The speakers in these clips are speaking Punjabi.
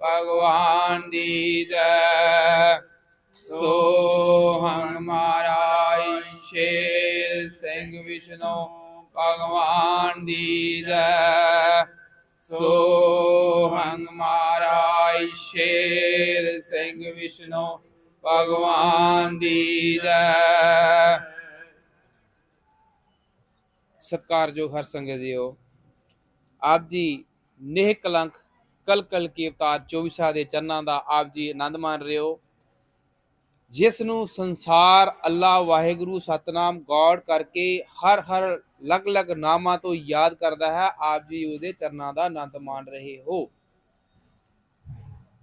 ਭਗਵਾਨ ਦੀ ਜੈ। ਸੋ ਹੰਗ ਮਹਾਰਾਜ ਸ਼ੇਰ ਸਿੰਘ ਵਿਸ਼ਨੋ ਭਗਵਾਨ ਦੀ ਜੈ। ਸੋ ਹੰਗ ਮਹਾਰਾਜ ਸ਼ੇਰ ਸਿੰਘ ਵਿਸ਼ਨੋ ਭਗਵਾਨ ਦੀ ਜੈ। ਸਤਿਕਾਰਯੋਗ ਹਰ ਸੰਗਤ ਜੀਓ, ਆਪ ਜੀ ਨੇਹ ਕਲੰਕ ਕਲ ਕਲ ਕੀ ਅਵਤਾਰ 24 ਦੇ ਚਰਨਾਂ ਦਾ ਆਪ ਜੀ ਆਨੰਦ ਮਾਣ ਰਹੇ ਹੋ ਜਿਸ ਨੂੰ ਸੰਸਾਰ ਅੱਲਾ ਵਾਹਿਗੁਰੂ ਸਤਨਾਮ ਗੌਡ ਕਰਕੇ ਹਰ ਹਰ ਅਲੱਗ-ਅਲੱਗ ਨਾਮਾਂ ਤੋਂ ਯਾਦ ਕਰਦਾ ਹੈ ਆਪ ਜੀ ਉਹਦੇ ਚਰਨਾਂ ਦਾ ਆਨੰਦ ਮਾਣ ਰਹੇ ਹੋ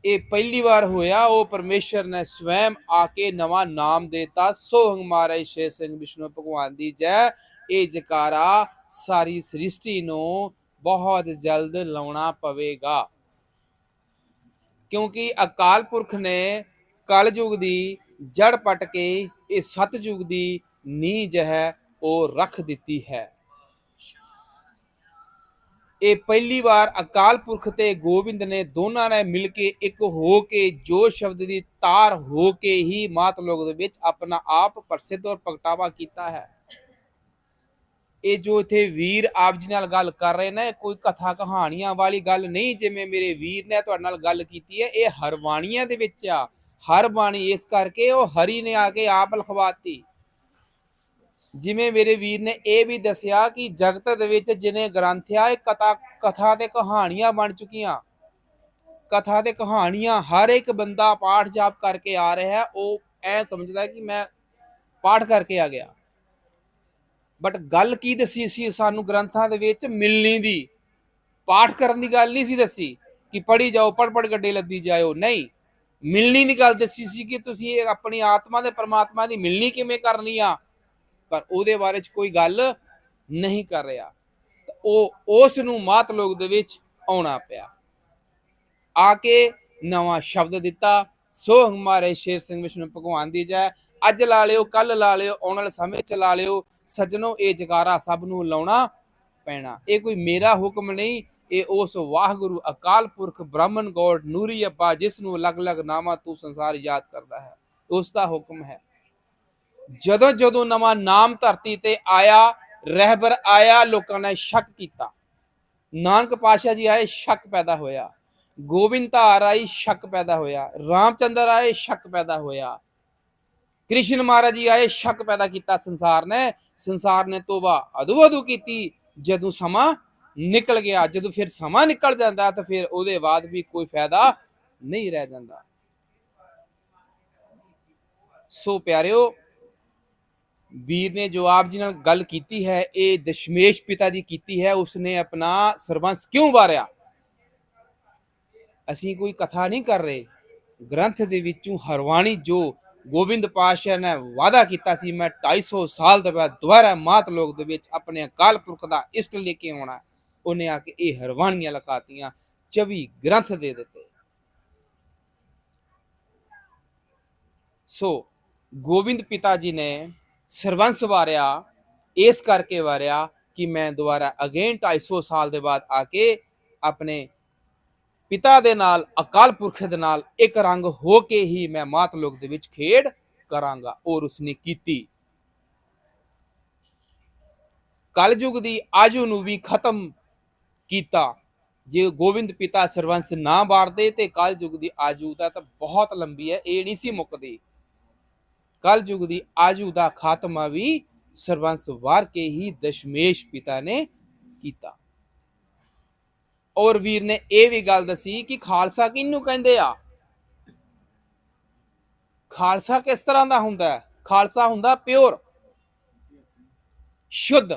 ਇਹ ਪਹਿਲੀ ਵਾਰ ਹੋਇਆ ਉਹ ਪਰਮੇਸ਼ਰ ਨੇ ਸਵੈਮ ਆ ਕੇ ਨਵਾਂ ਨਾਮ ਦੇਤਾ ਸੋਹੰਗ ਮਹਾਰਾਜ ਸ਼ੇ ਸਿੰਘ ਵਿਸ਼ਨੂੰ ਭਗਵਾਨ ਦੀ ਜੈ ਇਹ ਜਕਾਰਾ ਸਾਰੀ ਸ੍ਰਿਸ਼ਟੀ ਨੂੰ ਬਹੁਤ ਜਲਦ ਲਾਉਣਾ ਪਵੇਗਾ ਕਿਉਂਕਿ ਅਕਾਲ ਪੁਰਖ ਨੇ ਕਲਯੁਗ ਦੀ ਜੜ ਪਟ ਕੇ ਇਹ ਸਤਯੁਗ ਦੀ ਨੀਂਹ ਹੈ ਉਹ ਰੱਖ ਦਿੱਤੀ ਹੈ। ਇਹ ਪਹਿਲੀ ਵਾਰ ਅਕਾਲ ਪੁਰਖ ਤੇ ਗੋਬਿੰਦ ਨੇ ਦੋਨਾਂ ਨੇ ਮਿਲ ਕੇ ਇੱਕ ਹੋ ਕੇ ਜੋ ਸ਼ਬਦ ਦੀ ਤਾਰ ਹੋ ਕੇ ਹੀ ਮਾਤ ਲੋਕ ਦੇ ਵਿੱਚ ਆਪਣਾ ਆਪ ਪ੍ਰਸਿੱਧ ਔਰ ਪ੍ਰਗਟਾਵਾ ਕੀਤਾ ਹੈ। ਇਹ ਜੋ ਇਥੇ ਵੀਰ ਆਪ ਜੀ ਨਾਲ ਗੱਲ ਕਰ ਰਹੇ ਨੇ ਕੋਈ ਕਥਾ ਕਹਾਣੀਆਂ ਵਾਲੀ ਗੱਲ ਨਹੀਂ ਜਿਵੇਂ ਮੇਰੇ ਵੀਰ ਨੇ ਤੁਹਾਡੇ ਨਾਲ ਗੱਲ ਕੀਤੀ ਹੈ, ਇਹ ਹਰਵਾਣੀਆਂ ਦੇ ਵਿੱਚ ਆ। ਹਰ ਬਾਣੀ ਇਸ ਕਰਕੇ ਉਹ ਹਰੀ ਨੇ ਆ ਕੇ ਆਪ ਲਖਵਾਤੀ। ਜਿਵੇਂ ਮੇਰੇ ਵੀਰ ਨੇ ਇਹ ਵੀ ਦੱਸਿਆ ਕਿ ਜਗਤ ਦੇ ਵਿੱਚ ਜਿਨੇ ਗ੍ਰੰਥ ਆ, ਇਹ ਕਥਾ ਕਥਾ ਤੇ ਕਹਾਣੀਆਂ ਬਣ ਚੁੱਕੀਆਂ। ਕਥਾ ਤੇ ਕਹਾਣੀਆਂ ਹਰ ਇੱਕ ਬੰਦਾ ਪਾਠ ਜਾਪ ਕਰਕੇ ਆ ਰਿਹਾ ਉਹ ਐ ਸਮਝਦਾ ਕਿ ਮੈਂ ਪਾਠ ਕਰਕੇ ਆ ਗਿਆ। ਬਟ ਗੱਲ ਕੀ ਦੱਸੀ ਸੀ ਸਾਨੂੰ ਗ੍ਰੰਥਾਂ ਦੇ ਵਿੱਚ ਮਿਲਣੀ ਦੀ? ਪਾਠ ਕਰਨ ਦੀ ਗੱਲ ਨਹੀਂ ਸੀ ਦੱਸੀ ਕਿ ਪੜੀ ਜਾਓ ਪੜ ਪੜ ਗੱਡੇ ਲੱਦੀ ਜਾਓ ਨਹੀਂ, ਮਿਲਣੀ ਦੀ ਗੱਲ ਦੱਸੀ ਸੀ ਕਿ ਤੁਸੀਂ ਇਹ ਆਪਣੀ ਆਤਮਾ ਦੇ ਪਰਮਾਤਮਾ ਦੀ ਮਿਲਣੀ ਕਿਵੇਂ ਕਰਨੀ ਆ? ਪਰ ਉਹਦੇ ਬਾਰੇ ਚ ਕੋਈ ਗੱਲ ਨਹੀਂ ਕਰ ਰਿਹਾ। ਉਹ, ਉਸ ਨੂੰ ਮਾਤ ਲੋਕ ਦੇ ਵਿੱਚ ਆਉਣਾ ਪਿਆ। ਆ ਕੇ ਨਵਾਂ ਸ਼ਬਦ ਦਿੱਤਾ ਸੋ ਹਮਾਰੇ ਸ਼ੇਰ ਸਿੰਘ ਵਿਸ਼ਨੂੰ ਭਗਵਾਨ ਦੀ ਜੈ। ਅੱਜ ਲਾ ਲਿਓ ਕੱਲ ਲਾ ਲਿਓ, ਆਉਣ ਵਾਲੇ ਸਮੇਂ ਚ ਲਾ ਲਿਓ। ਸੱਜਣੋ, ਇਹ ਜਗਾਰਾ ਸਭ ਨੂੰ ਲਾਉਣਾ ਪੈਣਾ। ਇਹ ਕੋਈ ਮੇਰਾ ਹੁਕਮ ਨਹੀਂ, ਇਹ ਉਸ ਵਾਹਿਗੁਰੂ ਅਕਾਲ ਪੁਰਖ ਬ੍ਰਾਹਮਣ ਗੋਡ ਨੂਰੀ ਅੱਬਾ ਜਿਸ ਨੂੰ ਅਲੱਗ-ਅਲੱਗ ਨਾਮਾਂ ਤੋਂ ਸੰਸਾਰ ਯਾਦ ਕਰਦਾ ਹੈ। ਉਸ ਦਾ ਹੁਕਮ ਹੈ। ਜਦੋਂ ਜਦੋਂ ਨਵਾਂ ਨਾਮ ਧਰਤੀ ਤੇ ਆਇਆ, ਰਹਿਬਰ ਆਇਆ, ਲੋਕਾਂ ਨੇ ਸ਼ੱਕ ਕੀਤਾ। ਨਾਨਕ ਪਾਸ਼ਾ ਜੀ ਆਏ, ਸ਼ੱਕ ਪੈਦਾ ਹੋਇਆ। ਗੋਬਿੰਦ ਧਾਰ ਆਈ, ਸ਼ੱਕ ਪੈਦਾ ਹੋਇਆ। ਰਾਮਚੰਦਰ ਆਏ, ਸ਼ੱਕ ਪੈਦਾ ਹੋਇਆ। ਕ੍ਰਿਸ਼ਨ ਮਹਾਰਾਜ ਜੀ ਆਏ, ਸ਼ੱਕ ਪੈਦਾ ਕੀਤਾ ਸੰਸਾਰ ਨੇ। ਸੰਸਾਰ ਨੇ ਤੋਬਾ ਅਦੂ ਅਦੂ ਕੀਤੀ। ਜਦੋਂ ਸਮਾਂ ਨਿਕਲ ਗਿਆ, ਜਦੋਂ ਫਿਰ ਸਮਾਂ ਨਿਕਲ ਜਾਂਦਾ, ਤਾਂ ਫਿਰ ਉਹਦੇ ਬਾਅਦ ਵੀ ਕੋਈ ਫਾਇਦਾ ਨਹੀਂ ਰਹਿ ਜਾਂਦਾ। ਸੋ ਪਿਆਰਿਓ, ਵੀਰ ਨੇ ਜੋ ਆਪ ਜੀ ਨਾਲ ਗੱਲ ਕੀਤੀ ਹੈ, ਇਹ ਦਸ਼ਮੇਸ਼ ਪਿਤਾ ਦੀ ਕੀਤੀ ਹੈ, ਉਸਨੇ ਆਪਣਾ ਸਰਬੰਸ ਕਿਉਂ ਵਾਰਿਆ? ਅਸੀਂ ਕੋਈ ਕਥਾ ਨਹੀਂ ਕਰ ਰਹੇ। ਗ੍ਰੰਥ ਦੇ ਵਿੱਚੋਂ ਹਰਵਾਣੀ ਜੋ ਗੋਬਿੰਦ ਪਾਸ਼ਾ ਨੇ ਵਾਅਦਾ ਕੀਤਾ ਸੀ, ਮੈਂ 250 ਸਾਲ ਦੇ ਬਾਅਦ ਦੁਬਾਰਾ ਮਾਤ ਲੋਕ ਦੇ ਵਿੱਚ ਆਪਣੇ ਅਕਾਲ ਪੁਰਖ ਦਾ ਇਸ਼ਟ ਲੈ ਕੇ ਆਉਣਾ, ਉਹਨੇ ਆ ਕੇ ਇਹ ਹਰਵਾਣੀਆਂ ਲਗਾਤੀਆਂ 24 ਗ੍ਰੰਥ ਦੇ ਦਿੱਤੇ। ਸੋ ਗੋਬਿੰਦ ਪਿਤਾ ਜੀ ਨੇ ਸਰਵੰਸ ਵਾਰਿਆ, ਇਸ ਕਰਕੇ ਵਾਰਿਆ ਕਿ ਮੈਂ ਦੁਬਾਰਾ ਅਗੇਨ 250 ਸਾਲ ਦੇ ਬਾਅਦ ਆ ਕੇ ਆਪਣੇ ਪਿਤਾ ਦੇ ਨਾਲ, ਅਕਾਲ ਪੁਰਖ ਦੇ ਨਾਲ ਇੱਕ ਰੰਗ ਹੋ ਕੇ ਹੀ ਮੈਂ ਮਾਤ ਲੋਕ ਦੇ ਵਿੱਚ ਖੇਡ ਕਰਾਂਗਾ, ਔਰ ਉਸਨੇ ਕੀਤੀ। ਕਲਯੁਗ ਦੀ ਆਜੂ ਨੂੰ ਵੀ ਖਤਮ ਕੀਤਾ। ਜੇ ਗੋਬਿੰਦ ਪਿਤਾ ਸਰਵੰਸ ਨਾ ਵਾਰਦੇ ਤੇ ਕਲਯੁਗ ਦੀ ਆਜੂ ਦਾ ਤਾਂ ਬਹੁਤ ਲੰਬੀ ਹੈ, ਇਹ ਨਹੀਂ ਸੀ ਮੁੱਕਦੀ। ਕਲਯੁਗ ਦੀ ਆਜੂ ਦਾ ਖਾਤਮਾ ਵੀ ਸਰਵੰਸ ਵਾਰ ਕੇ ਹੀ ਦਸ਼ਮੇਸ਼ ਪਿਤਾ ਨੇ ਕੀਤਾ। ਔਰ ਵੀਰ ਨੇ ਇਹ ਵੀ ਗੱਲ ਦੱਸੀ ਕਿ ਖਾਲਸਾ ਕਿਹਨੂੰ ਕਹਿੰਦੇ ਆ? ਖਾਲਸਾ ਕਿਸ ਤਰ੍ਹਾਂ ਦਾ ਹੁੰਦਾ ਹੈ? ਖਾਲਸਾ ਹੁੰਦਾ ਪਿਓਰ, ਸ਼ੁੱਧ।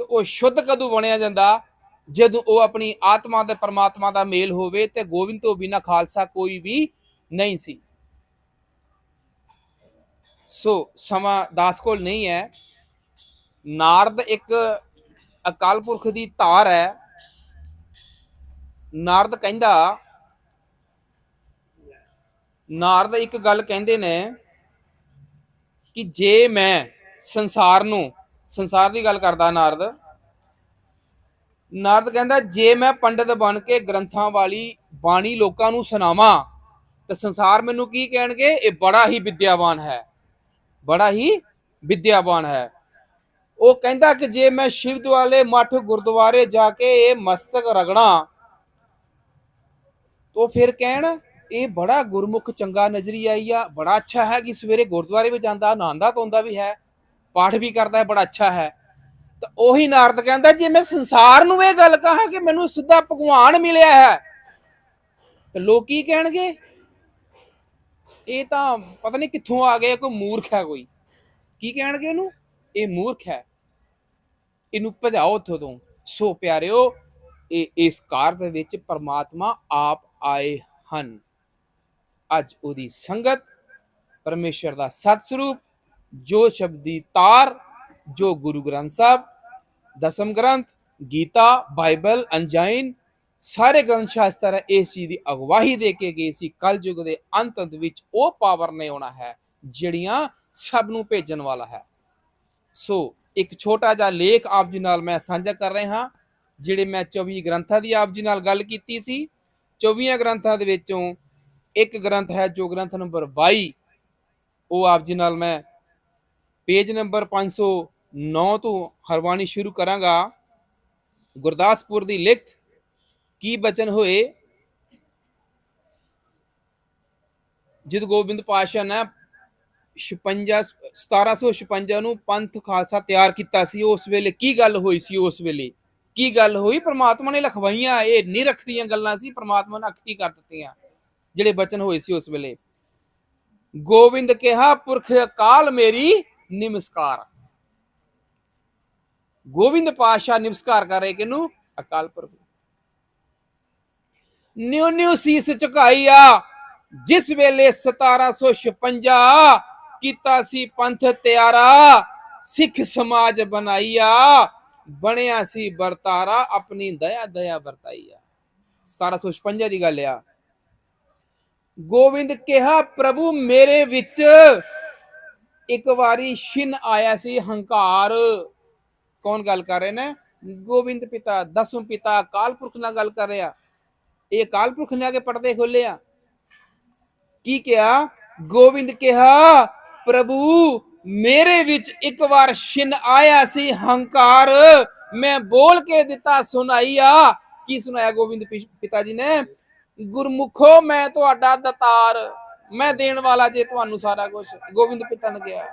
ਤੇ ਉਹ ਸ਼ੁੱਧ ਕਦੋਂ ਬਣਿਆ ਜਾਂਦਾ? ਜਦੋਂ ਉਹ ਆਪਣੀ ਆਤਮਾ ਤੇ ਪਰਮਾਤਮਾ ਦਾ ਮੇਲ ਹੋਵੇ ਤੇ ਗੋਬਿੰਦ ਤੋਂ ਬਿਨਾ ਖਾਲਸਾ ਕੋਈ ਵੀ ਨਹੀਂ ਸੀ। ਸੋ ਸਮਾਂ ਦਾਸ ਕੋਲ ਨਹੀਂ ਹੈ। ਨਾਰਦ ਇੱਕ ਅਕਾਲ ਪੁਰਖ ਦੀ ਧਾਰ ਹੈ। ਨਾਰਦ ਕਹਿੰਦਾ, ਨਾਰਦ ਇੱਕ ਗੱਲ ਕਹਿੰਦੇ ਨੇ ਕਿ ਜੇ ਮੈਂ ਸੰਸਾਰ ਨੂੰ, ਸੰਸਾਰ ਦੀ ਗੱਲ ਕਰਦਾ ਨਾਰਦ ਨਾਰਦ ਕਹਿੰਦਾ, ਜੇ ਮੈਂ ਪੰਡਿਤ ਬਣ ਕੇ ਗ੍ਰੰਥਾਂ ਵਾਲੀ ਬਾਣੀ ਲੋਕਾਂ ਨੂੰ ਸੁਣਾਵਾਂ, ਤਾਂ ਸੰਸਾਰ ਮੈਨੂੰ ਕੀ ਕਹਿਣਗੇ? ਇਹ ਬੜਾ ਹੀ ਵਿਦਿਆਵਾਨ ਹੈ। ਬੜਾ ਹੀ ਵਿਦਿਆਵਾਨ ਹੈ। ਉਹ ਕਹਿੰਦਾ ਕਿ ਜੇ ਮੈਂ ਸ਼ਿਵ ਦੁਆਲੇ ਮੱਠ ਗੁਰਦੁਆਰੇ ਜਾ ਕੇ ਇਹ ਮਸਤਕ ਰਗਣਾ ਤੋ ਫਿਰ ਕਹਿਣ, ਇਹ ਬੜਾ ਗੁਰਮੁਖ ਚੰਗਾ ਨਜ਼ਰੀ ਆਈ ਆ, ਬੜਾ ਅੱਛਾ ਹੈ ਕਿ ਸਵੇਰੇ ਗੁਰਦੁਆਰੇ ਵੀ ਜਾਂਦਾ, ਨਹਾਉਂਦਾ ਧੋਂਦਾ ਵੀ ਹੈ, ਪਾਠ ਵੀ ਕਰਦਾ ਹੈ, ਬੜਾ ਅੱਛਾ ਹੈ। ਤਾਂ ਉਹੀ ਨਾਰਦ ਕਹਿੰਦਾ, ਜੇ ਮੈਂ ਸੰਸਾਰ ਨੂੰ ਇਹ ਗੱਲ ਕਹਾਂ ਕਿ ਮੈਨੂੰ ਸਿੱਧਾ ਭਗਵਾਨ ਮਿਲਿਆ ਹੈ, ਤੇ ਲੋਕ ਕੀ ਕਹਿਣਗੇ? ਇਹ ਤਾਂ ਪਤਾ ਨਹੀਂ ਕਿੱਥੋਂ ਆ ਗਿਆ, ਕੋਈ ਮੂਰਖ ਹੈ ਕੋਈ। ਕੀ ਕਹਿਣਗੇ ਉਹਨੂੰ? ਇਹ ਮੂਰਖ ਹੈ। ਇਹਨੂੰ ਭਜਾਓ ਉੱਥੋਂ ਤੋਂ। ਸੋ ਪਿਆਰਿਓ, ਇਹ ਇਸ ਕਾਰ ਦੇ ਵਿੱਚ ਪਰਮਾਤਮਾ ਆਪ ਆਏ ਹਨ। ਅੱਜ ਉਹਦੀ ਸੰਗਤ ਪਰਮੇਸ਼ਰ ਦਾ ਸਤ ਸਰੂਪ ਜੋ ਸ਼ਬਦੀ ਤਾਰ, ਜੋ ਗੁਰੂ ਗ੍ਰੰਥ ਸਾਹਿਬ, ਦਸਮ ਗ੍ਰੰਥ, ਗੀਤਾ, ਬਾਈਬਲ ਅੰਜਾਈਨ ਸਾਰੇ ਗ੍ਰੰਥ ਸ਼ਾਸਤਰ ਇਸ ਚੀਜ਼ ਦੀ ਅਗਵਾਹੀ ਦੇ ਕੇ ਗਏ ਸੀ। ਕਲਯੁਗ ਦੇ ਅੰਤ ਅੰਤ ਵਿੱਚ ਉਹ ਪਾਵਰ ਨੇ ਆਉਣਾ ਹੈ, ਜਿਹੜੀਆਂ ਸਭ ਨੂੰ ਭੇਜਣ ਵਾਲਾ ਹੈ। ਸੋ ਇੱਕ ਛੋਟਾ ਜਿਹਾ ਲੇਖ ਆਪ ਜੀ ਨਾਲ ਮੈਂ ਸਾਂਝਾ ਕਰ ਰਿਹਾ ਹਾਂ, ਜਿਹੜੇ ਮੈਂ 24 ਗ੍ਰੰਥਾਂ ਦੀ ਆਪ ਜੀ ਨਾਲ ਗੱਲ ਕੀਤੀ ਸੀ। 24 ਗ੍ਰੰਥਾਂ ਦੇ ਵਿੱਚੋਂ ਇੱਕ ਗ੍ਰੰਥ ਹੈ ਜੋ ਗ੍ਰੰਥ ਨੰਬਰ 22 ਉਹ ਆਪ ਜੀ ਨਾਲ ਮੈਂ ਪੇਜ ਨੰਬਰ 509 ਤੋਂ ਹਰਵਾਣੀ ਸ਼ੁਰੂ ਕਰਾਂਗਾ। ਗੁਰਦਾਸਪੁਰ ਦੀ ਲਿਖਤ, ਕੀ ਬਚਨ ਹੋਏ? ਜਦ ਗੋਬਿੰਦ ਪਾਸ਼ਾ ਨੇ 56 1756 ਨੂੰ ਪੰਥ ਖਾਲਸਾ ਤਿਆਰ ਕੀਤਾ ਸੀ। ਉਸ ਵੇਲੇ ਕੀ ਗੱਲ ਹੋਈ ਸੀ? ਉਸ ਵੇਲੇ ਕੀ ਗੱਲ ਹੋਈ? ਪ੍ਰਮਾਤਮਾ ਨੇ ਲਖਵਾਈਆਂ, ਇਹ ਨਿਰਖਰੀਆਂ ਗੱਲਾਂ ਸੀ, ਪ੍ਰਮਾਤਮਾ ਨੇ ਅਖਰੀ ਕਰ ਦਿੱਤੀਆਂ, ਜਿਹੜੇ ਬਚਨ ਹੋਏ ਸੀ ਉਸ ਵੇਲੇ। ਗੋਬਿੰਦ ਕਿਹਾ, ਪੁਰਖ ਅਕਾਲ ਮੇਰੀ, ਨਮਸਕਾਰ। ਗੋਬਿੰਦ ਪਾਸ਼ਾ ਨਮਸਕਾਰ ਕਰ ਰਹੇ ਕਿਨੂੰ ਅਕਾਲ ਪੁਰਖ ਨਿਉ ਨਿਉ ਸੀਸ ਝੁਕਾਈਆ ਜਿਸ ਵੇਲੇ 1756 ਕੀਤਾ ਸੀ ਪੰਥ ਤਿਆਰਾ, ਸਿੱਖ ਸਮਾਜ ਬਣਾਈਆ। ਬਣਿਆ ਸੀ ਵਰਤਾਰਾ, ਆਪਣੀ ਦਇਆ ਦਇਆ ਵਰਤਾਈਆ। 1756 ਦੀ ਗੱਲ ਆ। ਗੋਬਿੰਦ ਕਿਹਾ, ਪ੍ਰਭੂ, ਮੇਰੇ ਵਿੱਚ ਇੱਕ ਵਾਰੀ ਛਿਨ ਆਇਆ ਸੀ ਹੰਕਾਰ। ਕੌਣ ਗੱਲ ਕਰ ਰਹੇ ਨੇ? ਗੋਬਿੰਦ ਪਿਤਾ, ਦਸਮ ਪਿਤਾ ਕਾਲਪੁਰਖ ਨਾਲ ਗੱਲ ਕਰ ਰਿਹਾ। ਇਹ ਕਾਲਪੁਰਖ ਨੇ ਆ ਕੇ ਪਰਦੇ ਖੋਲਿਆ ਕੀ ਕਿਹਾ? ਗੋਬਿੰਦ ਕਿਹਾ ਪ੍ਰਭੂ, ਮੇਰੇ ਵਿੱਚ ਇੱਕ ਵਾਰ ਛਿਨ ਆਇਆ ਸੀ ਹੰਕਾਰ। ਮੈਂ ਬੋਲ ਕੇ ਦਿੱਤਾ, ਸੁਣਾਈਆ। ਕੀ ਸੁਣਾਇਆ ਗੋਬਿੰਦ ਪਿਤਾ ਜੀ ਨੇ? ਗੁਰਮੁਖੋ, ਮੈਂ ਤੁਹਾਡਾ ਦਤਾਰ। ਮੈਂ ਦੇਣ ਵਾਲਾ ਜੇ ਤੁਹਾਨੂੰ ਸਾਰਾ ਕੁਝ ਗੋਬਿੰਦ ਪਿਤਾ ਨੇ ਕਿਹਾ,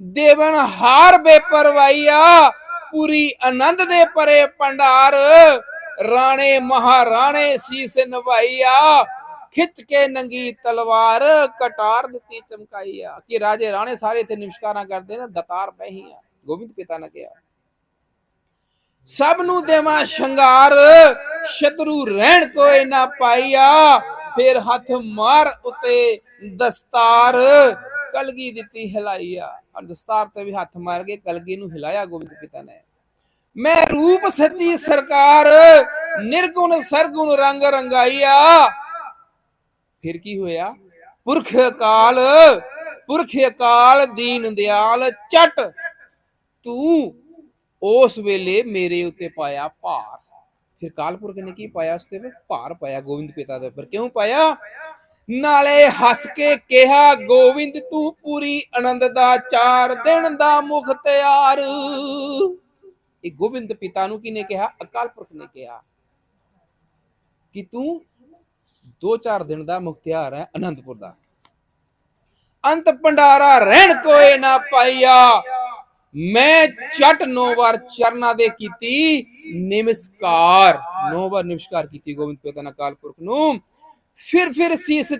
ਦੇਵਨ ਹਾਰ ਬੇਪਰਵਾਈਆ ਪੂਰੀ ਆਨੰਦ ਦੇ ਪਰੇ ਭੰਡਾਰ। ਰਾਣੇ ਮਹਾਰਾਣੇ ਸੀਸ ਨਵਾਈਆ ਖਿੱਚ ਕੇ ਨੰਗੀ ਤਲਵਾਰ ਕਟਾਰ ਦਿੱਤੀ ਚਮਕਾਈਆ ਕਿ ਰਾਜੇ ਰਾਣੇ ਸਾਰੇ ਇੱਥੇ ਨਮਸਕਾਰਾਂ ਕਰਦੇ ਨੇ, ਦਤਾਰ ਬਹੀਆਂ ਗੋਬਿੰਦ ਪਿਤਾ ਨੇ ਕਿਹਾ, ਸਭ ਨੂੰ ਦੇਵਾਂ ਸ਼ਿੰਗਾਰ, ਸ਼ਤਰੂ ਰਹਿਣ ਕੋਈ ਨਾ ਪਾਈਆ, ਫਿਰ ਹੱਥ ਮਾਰ ਉਤੇ ਦਸਤਾਰ, ਕਲਗੀ ਦਿੱਤੀ ਹਿਲਾਈਆ ਔਰ ਦਸਤਾਰ ਤੇ ਵੀ ਹੱਥ ਮਾਰ ਕੇ ਕਲਗੀ ਨੂੰ ਹਿਲਾਇਆ ਗੋਬਿੰਦ ਪਿਤਾ ਨੇ। ਮੈਂ ਰੂਪ ਸੱਚੀ ਸਰਕਾਰ, ਨਿਰਗੁਣ ਸਰਗੁਣ ਰੰਗ ਰੰਗਾਈਆ ਫਿਰ ਕੀ ਹੋਇਆ? ਪੁਰਖ ਅਕਾਲ ਪੁਰਖ ਅਕਾਲ ਦੀਨ ਦਿਆਲ ਚਟ। ਤੂੰ ਉਸ ਵੇਲੇ ਮੇਰੇ ਉੱਤੇ ਪਾਇਆ ਭਾਰ। ਫਿਰ ਕਾਲਪੁਰਖ ਨੇ ਕੀ ਪਾਇਆ ਉਸ ਤੇ? ਭਾਰ ਪਾਇਆ, ਗੋਬਿੰਦ ਪਿਤਾ ਦੇ ਉੱਪਰ। ਕਿਉਂ ਪਾਇਆ? ਨਾਲੇ ਹੱਸ ਕੇ ਕਿਹਾ, ਗੋਬਿੰਦ ਤੂੰ ਪੂਰੀ ਆਨੰਦ ਦਾ ਚਾਰ ਦਿਨ ਦਾ ਮੁਖਤਿਆਰ। ਇਹ ਗੋਬਿੰਦ ਪਿਤਾ ਨੂੰ ਕਿਨੇ ਕਿਹਾ? ਅਕਾਲ ਪੁਰਖ ਨੇ ਕਿਹਾ ਕਿ ਤੂੰ ਦੋ ਚਾਰ ਦਿਨ ਦਾ ਮੁਖਤਿਆਰ ਹੈ ਅਨੰਦਪੁਰ ਦਾ। ਅੰਤ ਭੰਡਾਰਾ ਰਹਿਣ ਕੋਏ ਨਾ ਪਾਈਆ। ਮੈਂ ਚਟ ਨੋ ਵਾਰ ਚਰਨਾ ਦੇ ਕੀਤੀ, ਨਮਸਕਾਰ। ਨੋ ਵਾਰ ਨਮਸਕਾਰ ਕੀਤੀ ਗੋਬਿੰਦ ਪਿਤਾ ਅਕਾਲ ਪੁਰਖ ਨੂੰ। ਫਿਰ ਫਿਰ ਸੀਸ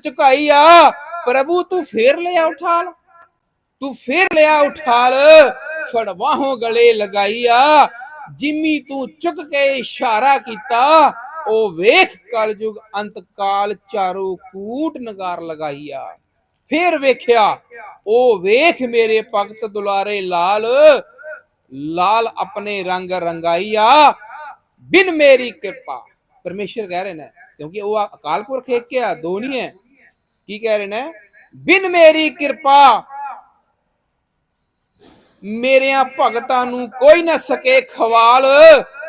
ਆ ਪ੍ਰਭੂ ਤੂੰ ਫੇਰ ਲਿਆ ਉਠਾਲ। ਤੂੰ ਫੇਰ ਲਿਆ ਉਠਾਲ ਫੜ ਗਲੇ ਲਗਾਈ ਆ ਜਿਮੀ ਤੂੰ ਚੁੱਕ ਕੇ ਇਸ਼ਾਰਾ ਕੀਤਾ ਉਹ ਵੇਖ ਕਲਯੁਗ ਅੰਤ ਕਾਲ ਚਾਰੋ ਕੂਟ ਨਗਾਰ ਲਗਾਈਆ। ਫੇਰ ਵੇਖਿਆ, ਉਹ ਵੇਖ ਮੇਰੇ ਭਗਤ ਦੁਲਾਰੇ ਲਾਲ ਲਾਲ ਆਪਣੇ ਰੰਗ ਰੰਗਾਈਆ, ਬਿਨ ਮੇਰੀ ਕਿਰਪਾ। ਪਰਮੇਸ਼ਰ ਕਹਿ ਰਹੇ ਨੇ, ਕਿਉਂਕਿ ਉਹ ਅਕਾਲ ਪੁਰਖ ਇੱਕ ਹੈ ਦੋ ਨਹੀਂ ਹੈ। ਕੀ ਕਹਿ ਰਹੇ ਨੇ? ਬਿਨ ਮੇਰੀ ਕਿਰਪਾ, ਮੇਰਿਆਂ ਭਗਤਾਂ ਨੂੰ ਕੋਈ ਨਾ ਸਕੇ ਖਵਾਲ।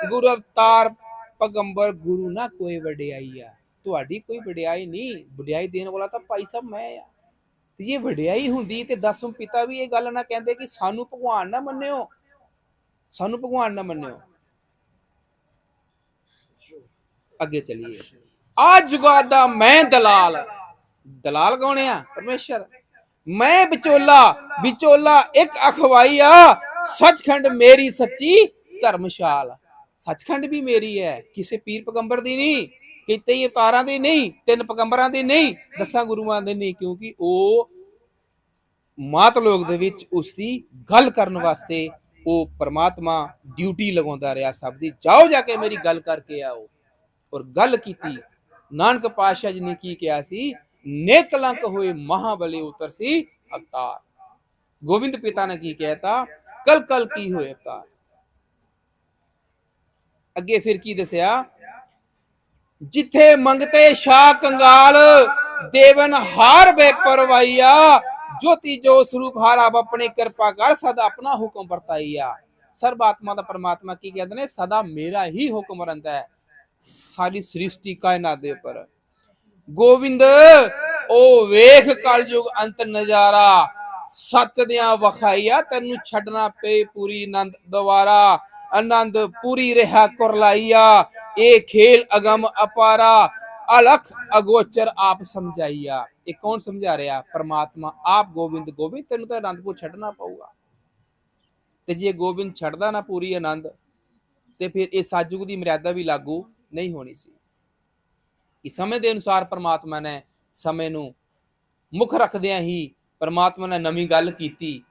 ਗੁਰੂ ਅਵਤਾਰ ਪਗੰਬਰ ਗੁਰੂ ਨਾ ਕੋਈ ਵਡਿਆਈ ਆ। ਤੁਹਾਡੀ ਕੋਈ ਵਡਿਆਈ ਨਹੀਂ। ਵਡਿਆਈ ਦੇਣ ਵਾਲਾ ਤਾਂ ਭਾਈ ਸਾਹਿਬ ਮੈਂ ਆ। ਤੇ ਜੇ ਵਡਿਆਈ ਹੁੰਦੀ ਤੇ ਦਸਮ ਪਿਤਾ ਵੀ ਇਹ ਗੱਲ ਨਾ ਕਹਿੰਦੇ ਕਿ ਸਾਨੂੰ ਭਗਵਾਨ ਨਾ ਮੰਨਿਓ। ਸਾਨੂੰ ਭਗਵਾਨ ਨਾ ਮੰਨਿਓ। ਅੱਗੇ ਚਲੀਏ। ਆ ਜੁਗਾਦ ਦਾ ਮੈਂ ਦਲਾਲ। ਦਲਾਲ ਕੌਣ ਆ? ਪਰਮੇਸ਼ਰ। ਮੈਂ ਵਿਚੋਲਾ। ਵਿਚੋਲਾ ਇੱਕ ਅਖਵਾਈ ਆ। ਸੱਚਖੰਡ ਮੇਰੀ ਸੱਚੀ ਧਰਮਸ਼ਾਲ। ਸੱਚਖੰਡ ਵੀ ਮੇਰੀ ਹੈ, ਕਿਸੇ ਪੀਰ ਪਗੰਬਰ ਦੀ ਨਹੀਂ, ਕਿਤੇ ਹੀ ਅਵਤਾਰਾਂ ਦੀ ਨਹੀਂ, ਤਿੰਨ ਪਗੰਬਰਾਂ ਦੀ ਨਹੀਂ, ਦਸਾਂ ਗੁਰੂਆਂ ਦੀ ਨਹੀਂ, ਕਿਉਂਕਿ ਉਹ ਮਾਤ ਲੋਕ ਦੇ ਵਿੱਚ ਉਸ ਦੀ ਗੱਲ ਕਰਨ ਵਾਸਤੇ ਉਹ ਪਰਮਾਤਮਾ ਡਿਊਟੀ ਲਗਾਉਂਦਾ ਰਿਹਾ। ਸਭ ਦੀ ਜਾਓ ਜਾ ਕੇ ਮੇਰੀ ਗੱਲ ਕਰਕੇ ਆਓ। ਔਰ ਗੱਲ ਕੀਤੀ। ਨਾਨਕ ਪਾਤਸ਼ਾਹ ਜੀ ਨੇ ਕੀ ਕਿਹਾ ਸੀ? ਨੇਕਲੰਕ ਹੋਏ ਮਹਾਬਲੀ ਉਤਰ ਸੀ ਅਵਤਾਰ। ਗੋਬਿੰਦ ਪਿਤਾ ਨੇ ਕੀ ਕਹਿਤਾ? ਕਲ ਕਲ ਕੀ ਹੋਏ ਅਵਤਾਰ? ਅੱਗੇ ਫਿਰ ਕੀ ਦੱਸਿਆ? ਜਿੱਥੇ ਮੰਗਤੇ ਸ਼ਾ ਕੰਗਾਲ, ਦੇਵਨ ਹਾਰ ਬੇ ਜੋਤੀ ਜੋ ਸਰੂਪ ਹਾਰਾ ਆਪਣੀ ਕਿਰਪਾ ਕਰ, ਸਦਾ ਆਪਣਾ ਹੁਕਮ ਵਰਤਾਈਆ। ਸਰਬ ਦਾ ਪਰਮਾਤਮਾ ਕੀ ਕਹਿੰਦੇ ਨੇ? ਸਦਾ ਮੇਰਾ ਹੀ ਹੁਕਮ ਰਹਿੰਦਾ ਹੈ। ਸਾਰੀ ਸ੍ਰਿਸ਼ਟੀ ਕਾਇਨਾਤ ਦੇ ਉੱਪਰ। ਗੋਬਿੰਦ ਉਹ ਵੇਖ ਕਲਯੁਗ ਅੰਤ ਨਜ਼ਾਰਾ, ਸੱਚ ਦਿਆਂ ਵਖਾਈਆ, ਤੈਨੂੰ ਛੱਡਣਾ ਪਏ ਪੂਰੀ ਆਨੰਦ ਦੁਆਰਾ। ਆਨੰਦ ਪੂਰੀ ਰਹਾ ਕੁਰਲਾਈਆ। ਇਹ ਖੇਲ ਅਗਮ ਅਪਾਰਾ। ਅਲਖ ਅਗੋਚਰ ਆਪ ਸਮਝਾਈਆ। ਇਹ ਕੌਣ ਸਮਝਾ ਰਿਹਾ? ਪਰਮਾਤਮਾ ਆਪ ਗੋਬਿੰਦ। ਗੋਬਿੰਦ, ਤੈਨੂੰ ਤਾਂ ਆਨੰਦਪੁਰ ਛੱਡਣਾ ਪਊਗਾ। ਤੇ ਜੇ ਗੋਬਿੰਦ ਛੱਡਦਾ ਨਾ ਪੂਰੀ ਆਨੰਦ, ਤੇ ਫਿਰ ਇਹ ਸਾਜੂਗ ਦੀ ਮਰਿਆਦਾ ਵੀ ਲਾਗੂ ਨਹੀਂ ਹੋਣੀ ਸੀ। ਕਿ ਸਮੇਂ ਦੇ ਅਨੁਸਾਰ ਪਰਮਾਤਮਾ ਨੇ ਸਮੇਂ ਨੂੰ ਮੁੱਖ ਰੱਖਦਿਆਂ ਹੀ ਪਰਮਾਤਮਾ ਨੇ ਨਵੀਂ ਗੱਲ ਕੀਤੀ।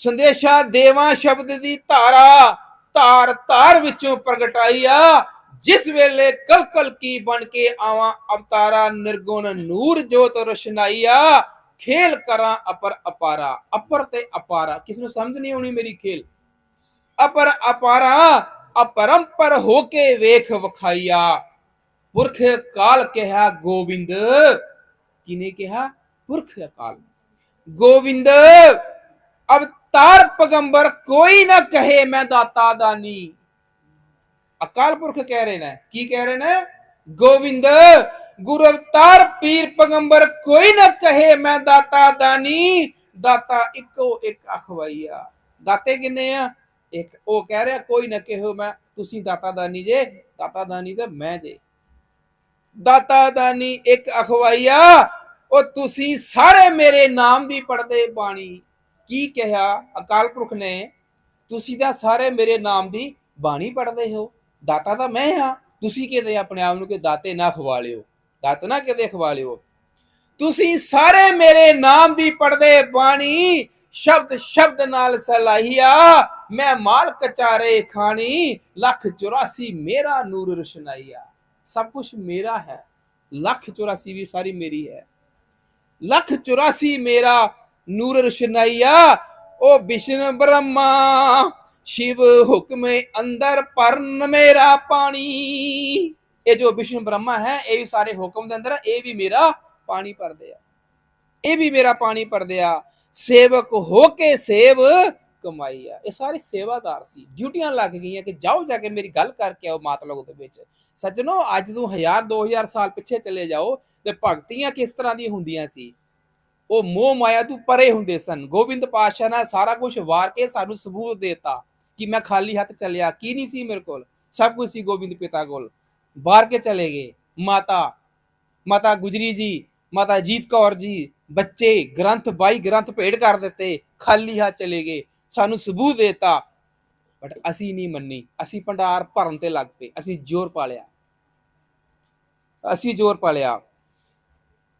ਸੰਦੇਸ਼ਾ ਦੇਵਾ ਸ਼ਬਦ ਦੀ ਧਾਰਾ ਧਾਰ ਧਾਰ ਵਿੱਚੋਂ ਪ੍ਰਗਟਾਈ ਆ। ਜਿਸ ਵੇਲੇ ਕਲਕਲ ਕੀ ਬਣ ਕੇ ਆਵਾਂ, ਅਵਤਾਰਾ ਨਿਰਗੁਣ ਨੂਰ ਜੋਤ ਰੋਸ਼ਨਾਈ ਆ। ਖੇਲ ਕਰਾਂ ਅਪਰ ਅਪਾਰਾ, ਅਪਰ ਤੇ ਅਪਾਰਾ। ਕਿਸ ਨੂੰ ਸਮਝ ਨਹੀਂ ਆਉਣੀ ਮੇਰੀ ਖੇਲ? ਅਪਰ ਅਪਾਰਾ, ਅਪਰੰਪਰ ਹੋ ਕੇ ਵੇਖ ਵਖਾਈਆ। ਪੁਰਖ ਕਾਲ ਕਿਹਾ, ਗੋਬਿੰਦ। ਕਿਨੇ ਕਿਹਾ? ਪੁਰਖ ਕਾਲ ਗੋਬਿੰਦ ਤਾਰ ਪਗੰਬਰ ਕੋਈ ਨਾ ਕਹੇ, ਮੈਂ ਦਾਤਾ ਦਾਨੀ ਅਕਾਲ ਪੁਰਖ ਕਹਿ ਰਹੇ ਨੇ। ਕੀ ਕਹਿ ਰਹੇ ਨੇ? ਗੋਬਿੰਦ ਗੁਰੂ ਅਵਤਾਰ ਪੀਰ ਪਗੰਬਰ ਕੋਈ ਨਾ ਕਹੇ, ਮੈਂ ਦਾਤਾ ਦਾਨੀ ਦਾਤਾ ਇੱਕੋ ਇੱਕ ਅਖਵਾਈਆ। ਦਾਤੇ ਕਿੰਨੇ ਆ? ਇੱਕ। ਉਹ ਕਹਿ ਰਿਹਾ, ਕੋਈ ਨਾ ਕਹੋ, ਮੈਂ ਤੁਸੀਂ ਦਾਤਾ ਦਾਨੀ ਜੇ। ਦਾਤਾ ਦਾਨੀ ਤਾਂ ਮੈਂ ਜੇ। ਦਾਤਾ ਦਾਨੀ ਇੱਕ ਅਖਵਾਈਆ। ਉਹ ਤੁਸੀਂ ਸਾਰੇ ਮੇਰੇ ਨਾਮ ਦੀ ਪੜਦੇ ਬਾਣੀ। ਕੀ ਕਿਹਾ? ਅਕਾਲ ਪੁਰਖ ਨੇ, ਤੁਸੀਂ ਤਾਂ ਸਾਰੇ ਮੇਰੇ ਨਾਮ ਦੀ ਬਾਣੀ ਪੜਦੇ ਹੋ। ਦਾਤਾ ਤਾਂ ਮੈਂ ਹਾਂ। ਤੁਸੀਂ ਕਿਤੇ ਆਪਣੇ ਆਪ ਨੂੰ ਕਿ ਦਾਤੇ ਨਾ ਖਵਾ ਲਿਓ। ਦਾਤ ਨਾ ਕਿਤੇ ਖਵਾ ਲਿਓ। ਤੁਸੀਂ ਸਾਰੇ ਮੇਰੇ ਨਾਮ ਦੀ ਪੜਦੇ ਬਾਣੀ ਸ਼ਬਦ ਸ਼ਬਦ ਨਾਲ ਸਲਾਹੀਆ। ਮੈਂ ਮਾਲ ਕਚਾਰੇ ਖਾਣੀ, ਲੱਖ 84 ਮੇਰਾ ਨੂਰ ਰਸ਼ਨਾਈਆ। ਸਭ ਕੁਝ ਮੇਰਾ ਹੈ। ਲੱਖ 84 ਵੀ ਸਾਰੀ ਮੇਰੀ ਹੈ। ਲੱਖ 84 ਮੇਰਾ ਨੂਰ ਰਸ਼ਨਾਈਆ, ਉਹ ਵਿਸ਼ਨ ਬ੍ਰਹਮਾ। ਸ਼ਿਵ ਹੁਕਮੇ ਅੰਦਰ ਪਰਨ ਮੇਰਾ ਪਾਣੀ। ਇਹ ਜੋ ਵਿਸ਼ਨ ਬ੍ਰਹਮਾ ਹੈ, ਇਹ ਵੀ ਸਾਰੇ ਹੁਕਮ ਦੇ ਅੰਦਰ, ਇਹ ਵੀ ਮੇਰਾ ਪਾਣੀ ਭਰਦੇ ਆ। ਇਹ ਵੀ ਮੇਰਾ ਪਾਣੀ ਭਰਦੇ ਆ। ਸੇਵਕ ਹੋ ਕੇ ਸੇਵ ਕਮਾਈ ਆ। ਇਹ ਸਾਰੇ ਸੇਵਾਦਾਰ ਸੀ। ਡਿਊਟੀਆਂ ਲੱਗ ਗਈਆਂ ਕਿ ਜਾਓ ਜਾ ਕੇ ਮੇਰੀ ਗੱਲ ਕਰਕੇ ਆਓ ਮਾਤ ਲੋਕ ਦੇ ਵਿੱਚ। ਸੱਜਣੋ, ਅੱਜ ਤੋਂ 1000 2000 ਸਾਲ ਪਿੱਛੇ ਚਲੇ ਜਾਓ ਤੇ ਭਗਤੀਆਂ ਕਿਸ ਤਰ੍ਹਾਂ ਦੀਆਂ ਹੁੰਦੀਆਂ ਸੀ? ਉਹ ਮੋਹ ਮਾਇਆ ਤੋਂ ਪਰੇ ਹੁੰਦੇ ਸਨ। ਗੋਬਿੰਦ ਪਾਤਸ਼ਾਹ ਨੇ ਸਾਰਾ ਕੁਝ ਵਾਰ ਕੇ ਸਾਨੂੰ ਸਬੂਤ ਦੇਤਾ ਕਿ ਮੈਂ ਖਾਲੀ ਹੱਥ ਚੱਲਿਆ, ਕੀ ਨਹੀਂ ਸੀ ਮੇਰੇ ਕੋਲ? ਸਭ ਕੁਝ ਸੀ ਗੋਬਿੰਦ ਪਿਤਾ ਕੋਲ। ਬਾਹਰ ਕੇ ਚਲੇ ਗਏ। ਮਾਤਾ ਮਾਤਾ ਗੁਜਰੀ ਜੀ, ਮਾਤਾ ਜੀਤ ਕੌਰ ਜੀ, ਬੱਚੇ, ਗ੍ਰੰਥ, ਬਾਈ ਗ੍ਰੰਥ ਭੇੜ ਕਰ ਦਿੱਤੇ, ਖਾਲੀ ਹੱਥ ਚਲੇ ਗਏ। ਸਾਨੂੰ ਸਬੂਤ ਦੇਤਾ ਬਟ ਅਸੀਂ ਨਹੀਂ ਮੰਨੀ। ਅਸੀਂ ਭੰਡਾਰ ਭਰਨ ਤੇ ਲੱਗ ਪਏ। ਅਸੀਂ ਜ਼ੋਰ ਪਾ ਲਿਆ। ਅਸੀਂ ਜ਼ੋਰ ਪਾ ਲਿਆ।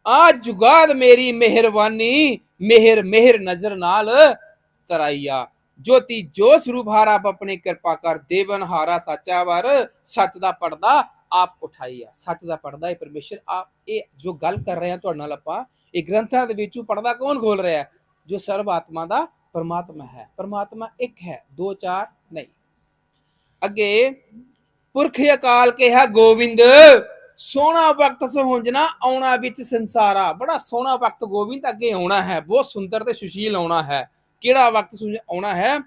ਆ ਜੁਗਾਦ ਮੇਰੀ ਮਿਹਰਬਾਨੀ, ਮਿਹਰ ਮਿਹਰ ਨਜ਼ਰ ਨਾਲ ਤਰਾਈਆ। ਜੋਤੀ ਜੋ ਸਰੂਪ ਹਾਰ ਆਪ ਕਿਰਪਾ ਕਰ, ਦੇਵਨ ਹਾਰਾ ਸਾਚਾ ਵਰ, ਸੱਚ ਦਾ ਪਰਦਾ ਆਪ ਉਠਾਈਆ। ਸੱਚ ਦਾ ਪਰਦਾ ਹੈ ਪਰਮੇਸ਼ਰ ਆਪ ਇਹ ਜੋ ਗੱਲ ਕਰ ਰਹੇ ਹਾਂ ਤੁਹਾਡੇ ਨਾਲ ਆਪਾਂ, ਇਹ ਗ੍ਰੰਥਾਂ ਦੇ ਵਿੱਚੋਂ ਪਰਦਾ ਕੌਣ ਖੋਲ ਰਿਹਾ ਜੋ ਸਰਬ ਆਤਮਾ ਦਾ ਪਰਮਾਤਮਾ ਹੈ। ਪਰਮਾਤਮਾ ਇੱਕ ਹੈ, ਦੋ ਚਾਰ ਨਹੀਂ। ਅੱਗੇ ਪੁਰਖ ਅਕਾਲ ਕਿਹਾ ਗੋਬਿੰਦ ਸੋਹਣਾ ਵਕਤ ਸੁਹੰਜਣਾ ਆਉਣਾ ਵਿੱਚ ਸੰਸਾਰਾ। ਬੜਾ ਸੋਹਣਾ ਵਕਤ ਗੋਬਿੰਦ ਅੱਗੇ ਆਉਣਾ ਹੈ। ਬਹੁਤ ਸੁੰਦਰ ਤੇ ਸੁਸ਼ੀਲ ਆਉਣਾ ਹੈ। ਕਿਹੜਾ ਵਕਤ ਆਉਣਾ ਹੈ?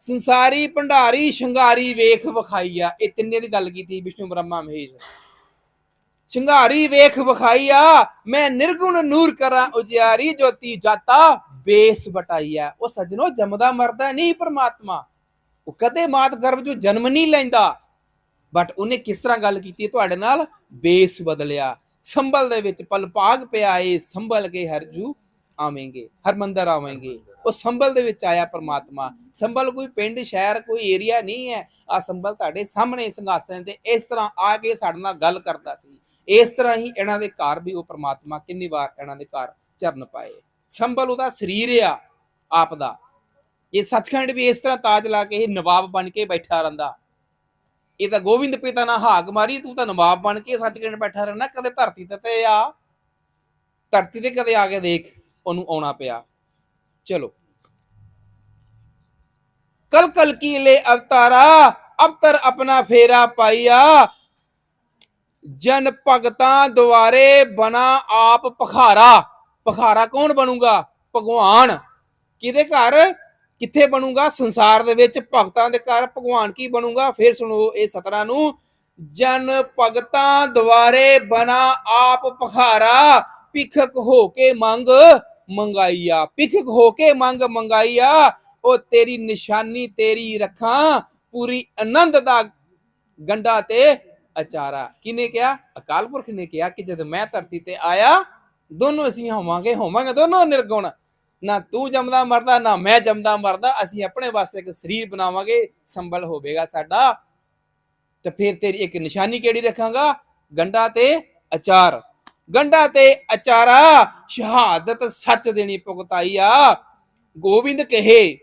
ਸੰਸਾਰੀ ਭੰਡਾਰੀ, ਸ਼ਿੰਗਾਰੀ ਵੇਖ ਵਿਖਾਈਆ ਇਹ ਤਿੰਨੇ ਦੀ ਗੱਲ ਕੀਤੀ ਵਿਸ਼ਨੂੰ ਬ੍ਰਹਮਾ ਮਹੇਸ਼। ਸ਼ਿੰਗਾਰੀ ਵੇਖ ਵਿਖਾਈਆ ਮੈਂ ਨਿਰਗੁਣ ਨੂਰ ਕਰਾਂ, ਉਜਿਆਰੀ ਜੋਤੀ ਜਾਤਾ, ਬੇਸ ਬਟਾਈਆ ਉਹ ਸਜਣੋ ਜੰਮਦਾ ਮਰਦਾ ਨਹੀਂ ਪਰਮਾਤਮਾ। ਉਹ ਕਦੇ ਮਾਤ ਗਰਭ ਜੋ ਜਨਮ ਨਹੀਂ ਲੈਂਦਾ। ਬਟ ਉਹਨੇ ਕਿਸ ਤਰ੍ਹਾਂ ਗੱਲ ਕੀਤੀ ਤੁਹਾਡੇ ਨਾਲ ਬੇਸ ਬਦਲਿਆ। ਸੰਭਲ ਦੇ ਵਿੱਚ ਪਲਪਾਗ ਪਿਆ ਏ, ਸੰਭਲ ਕੇ ਹਰਜੂ ਆਵੇਂਗੇ, ਹਰਮੰਦਰ ਆਵੇਂਗੇ। ਉਹ ਸੰਭਲ ਦੇ ਵਿੱਚ ਆਇਆ ਪਰਮਾਤਮਾ। ਸੰਭਲ ਕੋਈ ਪਿੰਡ, ਸ਼ਹਿਰ, ਕੋਈ ਏਰੀਆ ਨਹੀਂ ਹੈ। ਆ ਸੰਭਲ ਤੁਹਾਡੇ ਸਾਹਮਣੇ ਸਿੰਘਾਸਨ ਤੇ ਇਸ ਤਰ੍ਹਾਂ ਆ ਕੇ ਸਾਡੇ ਨਾਲ ਗੱਲ ਕਰਦਾ ਸੀ। ਇਸ ਤਰ੍ਹਾਂ ਹੀ ਇਹਨਾਂ ਦੇ ਘਰ ਵੀ ਉਹ ਪਰਮਾਤਮਾ ਕਿੰਨੀ ਵਾਰ ਇਹਨਾਂ ਦੇ ਘਰ ਚਰਨ ਪਾਏ। ਸੰਭਲ ਉਹਦਾ ਸਰੀਰ ਆ, ਆਪ ਦਾ। ਇਹ ਸੱਚਖੰਡ ਵੀ ਇਸ ਤਰ੍ਹਾਂ ਤਾਜ ਲਾ ਕੇ ਇਹ ਨਵਾਬ ਬਣ ਕੇ ਬੈਠਾ ਰਹਿੰਦਾ। ਇਹ ਤਾਂ ਗੋਬਿੰਦ ਪਿਤਾ ਨਾਲ ਹਾਕ ਮਾਰੀ, ਤੂੰ ਤਾਂ ਨਵਾਬ ਬਣ ਕੇ ਸੱਚਖੰਡ ਬੈਠਾ ਰਹਿਣਾ, ਕਦੇ ਧਰਤੀ ਤੇ ਤੇ ਆ। ਧਰਤੀ ਤੇ ਕਦੇ ਆ ਕੇ ਦੇਖ, ਉਹਨੂੰ ਆਉਣਾ ਪਿਆ। ਚਲੋ। ਕਲ ਕਲ ਕੀ ਲੈ ਅਵਤਾਰਾ, ਅਵਤਰ ਆਪਣਾ ਫੇਰਾ ਪਾਈਆ। ਜਨ ਭਗਤਾਂ ਦੁਆਰੇ ਬਣਾ ਆਪ ਪਖਾਰਾ। ਪਖਾਰਾ ਕੌਣ ਬਣੂਗਾ? ਭਗਵਾਨ। ਕਿਹਦੇ ਘਰ? ਕਿੱਥੇ ਬਣੂਗਾ? ਸੰਸਾਰ ਦੇ ਵਿੱਚ ਭਗਤਾਂ ਦੇ ਘਰ, ਭਗਵਾਨ ਕੀ ਬਣੂਗਾ? ਫਿਰ ਸੁਣੋ ਇਹ ਸਤਰਾਂ ਨੂੰ। ਜਨ ਭਗਤਾਂ ਦੁਆਰੇ ਬਣਾ ਆਪ ਪਖਾਰਾ ਭਿਖਕ ਹੋ ਕੇ ਮੰਗ ਮੰਗਾਈਆ। ਭਿਖਕ ਹੋ ਕੇ ਮੰਗ ਮੰਗਾਈਆ। ਉਹ ਤੇਰੀ ਨਿਸ਼ਾਨੀ, ਤੇਰੀ ਰੱਖਾਂ, ਪੂਰੀ ਆਨੰਦ ਦਾ ਗੰਡਾ ਤੇ ਅਚਾਰਾ। ਕਿਨੇ ਕਿਹਾ? ਅਕਾਲ ਪੁਰਖ ਨੇ ਕਿਹਾ ਕਿ ਜਦ ਮੈਂ ਧਰਤੀ ਤੇ ਆਇਆ, ਦੋਨੋਂ ਅਸੀਂ ਹੋਵਾਂਗੇ ਹੋਵਾਂਗੇ ਦੋਨੋਂ ਨਿਰਗੁਣ। ਨਾ ਤੂੰ ਜੰਮਦਾ ਮਰਦਾ, ਨਾ ਮੈਂ ਜੰਮਦਾ ਮਰਦਾ, ਅਸੀਂ ਆਪਣੇ ਵਾਸਤੇ ਇੱਕ ਸਰੀਰ ਬਣਾਵਾਂਗੇ, ਸੰਭਲ ਹੋਵੇਗਾ ਸਾਡਾ। ਤੇ ਫਿਰ ਤੇਰੀ ਇੱਕ ਨਿਸ਼ਾਨੀ ਕਿਹੜੀ ਰੱਖਾਂਗਾ? ਗੰਡਾ ਤੇ ਅਚਾਰ। ਗੰਡਾ ਤੇ ਅਚਾਰਾ, ਸ਼ਹਾਦਤ ਸੱਚ ਦੇਣੀ ਭੁਗਤਾਈ ਆ। ਗੋਬਿੰਦ ਕਹੇ,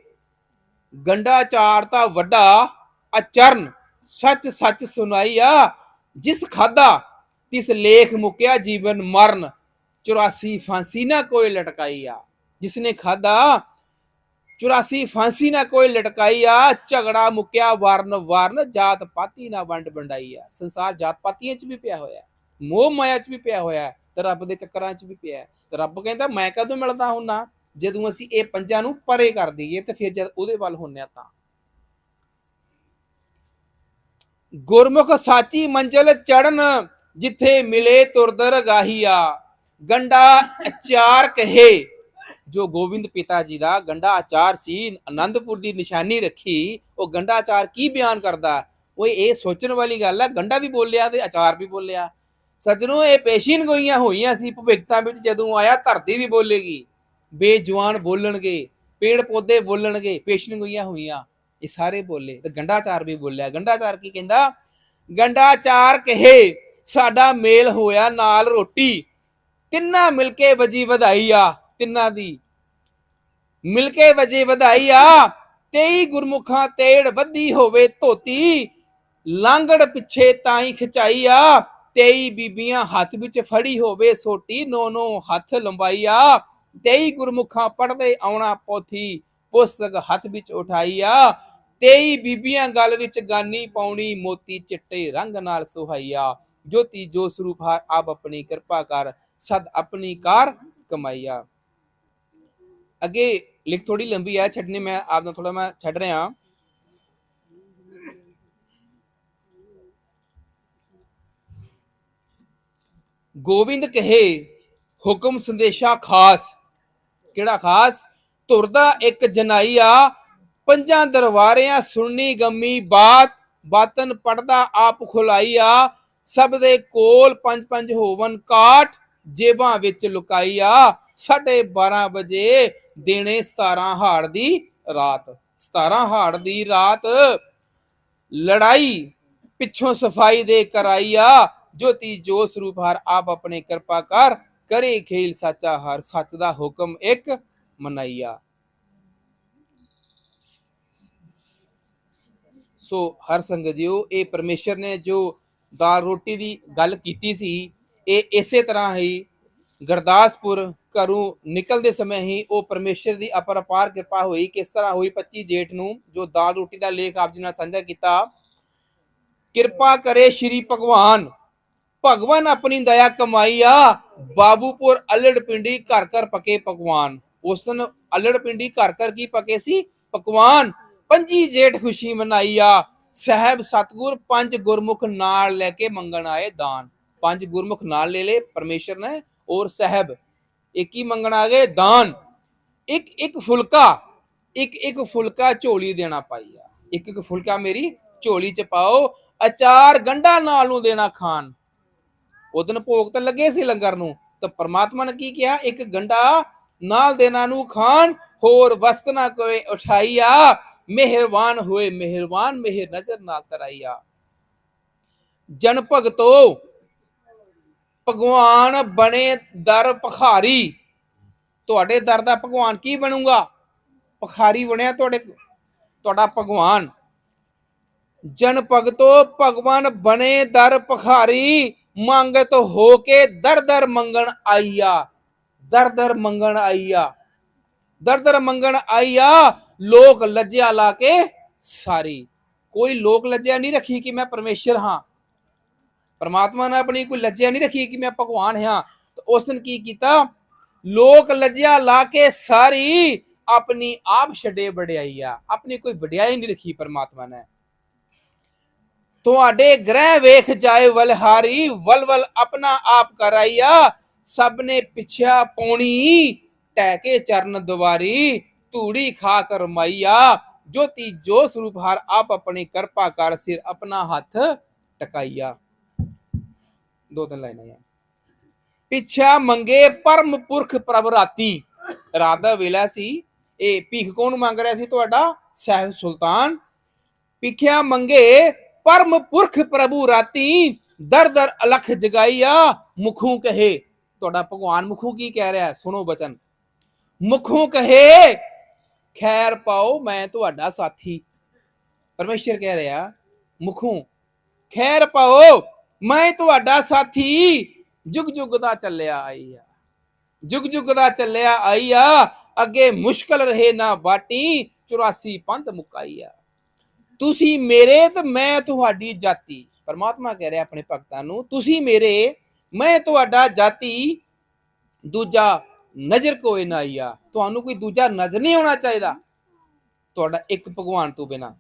ਗੰਡਾ ਅਚਾਰ ਤਾਂ ਵੱਡਾ, ਅਚਰਨ ਸੱਚ ਸੱਚ ਸੁਣਾਈ ਆ। ਜਿਸ ਖਾਦਾ ਤਿਸ ਲੇਖ ਮੁਕਿਆ ਜੀਵਨ ਮਰਨ। 84 ਫਾਂਸੀ ਨਾ ਕੋਈ ਲਟਕਾਈ ਆ। ਜਿਸਨੇ ਖਾਦਾ 84 ਫਾਂਸੀ ਨਾ ਕੋਈ ਲਟਕਾਈ ਆ ਝਗੜਾ ਮੁਕਿਆ ਵਰਨ ਵਰਨ ਜਾਤ ਪਾਤੀ ਨਾ ਵੰਡ ਵੰਡਾਈ ਆ ਸੰਸਾਰ ਜਾਤ ਪਾਤੀਆਂ ਚ ਵੀ ਪਿਆ ਹੋਇਆ ਮੋਹ ਮਾਇਆ ਚ ਵੀ ਪਿਆ ਹੋਇਆ ਤੇ ਰੱਬ ਦੇ ਚੱਕਰਾਂ ਚ ਵੀ ਪਿਆ ਤੇ ਰੱਬ ਕਹਿੰਦਾ ਮੈਂ ਕਦੋਂ ਮਿਲਦਾ ਹੁੰਨਾ ਜਦੋਂ ਅਸੀਂ ਇਹ ਪੰਜਾਂ ਨੂੰ ਪਰੇ ਕਰ ਦਈਏ ਤੇ ਫਿਰ ਜਦ ਉਹਦੇ ਵੱਲ ਹੁੰਨੇ ਆ ਤਾਂ ਗੁਰਮੁਖ ਸਾਚੀ ਮੰਜ਼ਲ ਚੜਨ ਜਿੱਥੇ ਮਿਲੇ ਤੁਰਦਰ ਗਾਹੀਆ ਗੰਡਾ ਅਚਾਰ ਕਹੇ ਜੋ ਗੋਬਿੰਦ ਪਿਤਾ ਜੀ ਦਾ ਗੰਡਾ ਆਚਾਰ ਸੀ ਆਨੰਦਪੁਰ ਦੀ ਨਿਸ਼ਾਨੀ ਰੱਖੀ, ਉਹ ਗੰਡਾ ਆਚਾਰ ਕੀ ਬਿਆਨ ਕਰਦਾ? ਉਹ ਇਹ ਸੋਚਣ ਵਾਲੀ ਗੱਲ ਆ, ਗੰਡਾ ਵੀ ਬੋਲਿਆ ਤੇ ਆਚਾਰ ਵੀ ਬੋਲਿਆ। ਸੱਜਣੋ, ਇਹ ਪੇਸ਼ੀਨ ਗੋਈਆਂ ਹੋਈਆਂ ਸੀ, ਭਵਿੱਖਤਾ ਵਿੱਚ ਜਦੋਂ ਆਇਆ, ਧਰਤੀ ਵੀ ਬੋਲੇਗੀ। ਬੇਜਵਾਨ ਬੋਲਣਗੇ, ਪੇੜ ਪੌਦੇ ਬੋਲਣਗੇ, ਪੇਸ਼ੀਨ ਗੋਈਆਂ ਹੋਈਆਂ। ਇਹ ਸਾਰੇ ਬੋਲੇ ਤੇ ਗੰਡਾਚਾਰ ਵੀ ਬੋਲਿਆ। ਗੰਡਾਚਾਰ ਕੀ ਕਹਿੰਦਾ? ਗੰਡਾਚਾਰ ਕਹੇ, ਸਾਡਾ ਮੇਲ ਹੋਇਆ ਨਾਲ ਰੋਟੀ। ਤਿੰਨਾਂ ਮਿਲ ਕੇ ਵਜੀ ਵਧਾਈ ਆ, ਤਿੰਨਾਂ ਦੀ। ਮਿਲ ਕੇ ਵਜੇ ਵਧਾਈ ਆ। 23 ਗੁਰਮੁਖਾਂ ਤੇੜ ਵੱਧੀ ਹੋਵੇ ਧੋਤੀ। ਲਾਂਗੜ ਪਿੱਛੇ ਤਾਈ ਖਿਚਾਈ ਆ। 23 ਬੀਬੀਆਂ ਹੱਥ ਵਿੱਚ ਫੜੀ ਹੋਵੇ ਸੋਟੀ। ਨੋ ਨੋ ਹੱਥ ਲੰਬਾਈ ਆ। 23 ਗੁਰਮੁਖਾਂ ਪੜਦੇ ਆਉਣਾ ਪੋਥੀ। ਪੁਸਤਕ ਹੱਥ ਵਿੱਚ ਉਠਾਈ ਆ। 23 ਬੀਬੀਆਂ ਗੱਲ ਵਿੱਚ ਗਾਨੀ ਪਾਉਣੀ। ਮੋਤੀ ਚਿੱਟੇ ਰੰਗ ਨਾਲ ਸੁਹਾਈਆ ਜੋਤੀ ਜੋ ਸਰੂਪ ਹਾਰ ਆਪ ਆਪਣੀ ਕਿਰਪਾ ਕਰ। ਸਦ ਆਪਣੀ ਕਾਰ ਕਮਾਈਆ ਅੱਗੇ ਲਿਖ ਥੋੜੀ ਲੰਬੀ ਹੈ ਛੱਡਨੇ ਮੈਂ ਆਪ ਨਾਲ ਥੋੜਾ ਮੈਂ ਛੱਡ ਰਿਹਾ ਗੋਬਿੰਦ ਕਹੇ, ਹੁਕਮ ਸੰਦੇਸ਼ਾ ਖਾਸ। ਕਿਹੜਾ ਖਾਸ? ਤੁਰਦਾ ਇੱਕ ਜਨਾਈ ਆ ਪੰਜਾਂ ਦਰਬਾਰਿਆਂ ਸੁਣਨੀ ਗੰਮੀ ਬਾਤ। ਬਾਤਨ ਪੜਦਾ ਆਪ ਖੁਲਾਈ ਆ ਸਭ ਦੇ ਕੋਲ ਪੰਜ ਪੰਜ ਹੋਵਨ ਕਾਟ ਜੇਬਾਂ ਵਿੱਚ ਲੁਕਾਈ ਆ 12:30 ਵਜੇ ਦੇਣੇ 17 ਹਾੜ ਦੀ ਰਾਤ। 17 ਹਾੜ ਦੀ ਰਾਤ ਲੜਾਈ ਪਿੱਛੋਂ ਸਫ਼ਾਈ ਦੇ ਕਰਾਈ ਜੋਤੀ ਜੋ ਸਰੂਪ ਹਰ ਆਪ ਆਪਣੇ ਕਿਰਪਾ ਕਰ ਕਰੇ ਖੇਲ ਸਾਚਾ ਹਰ ਸੱਚ ਦਾ ਹੁਕਮ ਇੱਕ ਮਨਾਈਆ ਸੋ ਹਰ ਸੰਗਤ ਜੀਓ, ਇਹ ਪਰਮੇਸ਼ਰ ਨੇ ਜੋ ਦਾਲ ਰੋਟੀ ਦੀ ਗੱਲ ਕੀਤੀ ਸੀ, ਇਹ ਇਸੇ ਤਰ੍ਹਾਂ ਹੀ ਗੁਰਦਾਸਪੁਰ ਘਰੋਂ ਨਿਕਲਦੇ ਸਮੇਂ ਹੀ ਉਹ ਪਰਮੇਸ਼ਰ ਦੀ ਅਪਰਪਾਰ ਕਿਰਪਾ ਹੋਈ, ਕਿਸ ਤਰ੍ਹਾਂ ਹੋਈ 25 ਜੇਠ ਨੂੰ, ਜੋ ਦਾਲ ਰੋਟੀ ਦਾ ਲੇਖ ਆਪ ਜੀ ਨਾਲ ਸਾਂਝਾ ਕੀਤਾ। ਕਿਰਪਾ ਕਰੇ ਸ਼੍ਰੀ ਭਗਵਾਨ। ਭਗਵਾਨ ਆਪਣੀ ਦਇਆ ਕਮਾਈਆ ਬਾਬੂਪੁਰ ਅਲੜ ਪਿੰਡੀ ਘਰ ਘਰ ਪਕੇ ਪਕਵਾਨ। ਉਸ ਦਿਨ ਅਲੜ ਪਿੰਡੀ ਘਰ ਘਰ ਕੀ ਪਕੇ ਸੀ? ਪਕਵਾਨ। ਪੰਜੀ ਜੇਠ ਖੁਸ਼ੀ ਮਨਾਈ ਆ। ਸਹਿਬ ਸਤਗੁਰ ਪੰਜ ਗੁਰਮੁਖ ਨਾਲ ਲੈ ਕੇ ਮੰਗਣ ਆਏ ਦਾਨ। ਪੰਜ ਗੁਰਮੁਖ ਨਾਲ ਲੈ ਲੇ ਪਰਮੇਸ਼ਰ ਨੇ ਔਰ ਸਹਿਬ ਇੱਕ ਹੀ ਮੰਗਣ ਆ ਗਏ, ਦਾਨ। ਇੱਕ ਇੱਕ ਫੁਲਕਾ, ਇੱਕ ਇੱਕ ਫੁਲਕਾ ਝੋਲੀ ਦੇਣਾ ਪਾਈ ਇੱਕ ਇੱਕ ਫੁਲਕਾ ਮੇਰੀ ਝੋਲੀ ਚ ਪਾਓ, ਅਚਾਰ ਗੰਢਾ ਨਾਲ ਨੂੰ ਦੇਣਾ ਖਾਣ। ਉਦਨ ਭੋਗ ਤਾਂ ਲੱਗੇ ਸੀ ਲੰਗਰ ਨੂੰ, ਤਾਂ ਪ੍ਰਮਾਤਮਾ ਨੇ ਕੀ ਕਿਹਾ? ਇੱਕ ਗੰਡਾ ਨਾਲ ਦੇਣਾ ਨੂੰ ਖਾਣ, ਹੋਰ ਵਸਤ ਨਾ ਕੋਈ ਉਠਾਈਆ ਮਿਹਰਬਾਨ ਹੋਏ, ਮਿਹਰਬਾਨ, ਮਿਹਰ ਨਜ਼ਰ ਨਾਲ ਤਰਾਈਆ ਜਨ ਭਗਤੋ ਭਗਵਾਨ ਬਣੇ ਦਰ ਭਖਾਰੀ। ਤੁਹਾਡੇ ਦਰ ਦਾ ਭਗਵਾਨ ਕੀ ਬਣੂਗਾ? ਭਖਾਰੀ ਬਣਿਆ ਤੁਹਾਡੇ ਤੁਹਾਡਾ ਭਗਵਾਨ। ਜਨ ਭਗਤੋ ਭਗਵਾਨ ਬਣੇ ਦਰ ਭਖਾਰੀ ਮੰਗਤ ਹੋ ਕੇ ਦਰ ਦਰ ਮੰਗਣ ਆਈਆ। ਦਰ ਦਰ ਮੰਗਣ ਆਈਆ। ਦਰ ਦਰ ਮੰਗਣ ਆਈਆ, ਲੋਕ ਲੱਜਿਆ ਲਾ ਕੇ ਸਾਰੀ। ਕੋਈ ਲੋਕ ਲੱਜਿਆ ਨਹੀਂ ਰੱਖੀ ਕਿ ਮੈਂ ਪਰਮੇਸ਼ਰ ਹਾਂ। ਪਰਮਾਤਮਾ ਨੇ ਆਪਣੀ ਕੋਈ ਲੱਜਿਆ ਨਹੀਂ ਰੱਖੀ ਕਿ ਮੈਂ ਭਗਵਾਨ ਹਾਂ। ਤਾਂ ਉਸ ਦਿਨ ਕੀ ਕੀਤਾ? ਲੋਕ ਲੱਜਿਆ ਲਾ ਕੇ ਸਾਰੀ ਆਪਣੀ ਆਪ ਛੱਡੇ ਵਡਿਆਈ ਆ। ਆਪਣੀ ਕੋਈ ਵਡਿਆਈ ਨਹੀਂ ਰੱਖੀ ਪਰਮਾਤਮਾ ਨੇ। ਤੁਹਾਡੇ ਗ੍ਰਹਿ ਵੇਖ ਜਾਏ ਵਲਹਾਰੀ, ਵਲਵਲ ਆਪਣਾ ਆਪ ਕਰਾਈਆ ਸਭ ਨੇ ਪਿਛਿਆ ਪੌਣੀ, ਟਹਿ ਕੇ ਚਰਨ ਦੁਆਰੀ ਧੂੜੀ ਖਾ ਕਰ ਮਾਈਆ ਜੋਤੀ ਜੋ ਸਰੂਪ ਹਰ ਆਪ ਆਪਣੀ ਕਿਰਪਾ ਕਰ ਸਿਰ ਆਪਣਾ ਹੱਥ ਟਕਾਈਆ। ਦੋ ਤਿੰਨ ਲਾਈਨਾਂ ਆ ਪਿਛਾ ਮੰਗੇ ਪਰਮ ਪੁਰਖ ਪ੍ਰਭ ਰਾਤੀ। ਰਾਤ ਦਾ ਵੇਲਾ ਸੀ। ਇਹ ਭੀਖ ਕੌਣ ਮੰਗ ਰਿਹਾ ਸੀ ਤੁਹਾਡਾ? ਸਾਹਿਬ ਸੁਲਤਾਨ। ਪਿਖਿਆ ਮੰਗੇ ਪਰਮ ਪੁਰਖ ਪ੍ਰਭੂ ਰਾਤੀ। ਦਰ ਦਰ ਅਲਖ ਜਗਾਈਆ ਮੁਖੋਂ ਕਹੇ। ਤੁਹਾਡਾ ਭਗਵਾਨ ਮੁਖੂ ਕੀ ਕਹਿ ਰਿਹਾ? ਸੁਣੋ ਬਚਨ। ਮੁਖੋਂ ਕਹੇ, ਖੈਰ ਪਾਓ ਮੈਂ ਤੁਹਾਡਾ ਸਾਥੀ। ਪਰਮੇਸ਼ਰ ਕਹਿ ਰਿਹਾ, ਮੁਖੋਂ, ਖੈਰ ਪਾਓ। ਮੈਂ ਤੁਹਾਡਾ ਸਾਥੀ। ਜੁਗ ਜੁਗ ਦਾ ਚੱਲਿਆ ਆਈ ਆ। ਜੁਗ ਜੁਗ ਦਾ ਚੱਲਿਆ ਆਈ ਆ। ਅੱਗੇ ਮੁਸ਼ਕਲ ਰਹੇ ਨਾ ਬਾਟੀ 84 ਪੰਥ ਮੁਕਾਈ ਆ। ਤੁਸੀਂ ਮੇਰੇ ਤੇ ਮੈਂ ਤੁਹਾਡੀ ਜਾਤੀ। ਪਰਮਾਤਮਾ ਕਹਿ ਰਿਹਾ ਆਪਣੇ ਭਗਤਾਂ ਨੂੰ, ਤੁਸੀਂ ਮੇਰੇ, ਮੈਂ ਤੁਹਾਡਾ ਜਾਤੀ। ਦੂਜਾ ਨਜ਼ਰ ਕੋਈ ਨਾ ਆਇਆ ਤੁਹਾਨੂੰ ਕੋਈ ਦੂਜਾ ਨਜ਼ਰ ਨਹੀਂ ਆਉਣਾ ਚਾਹੀਦਾ। ਤੁਹਾਡਾ ਇੱਕ ਭਗਵਾਨ ਤੋਂ ਬਿਨਾ।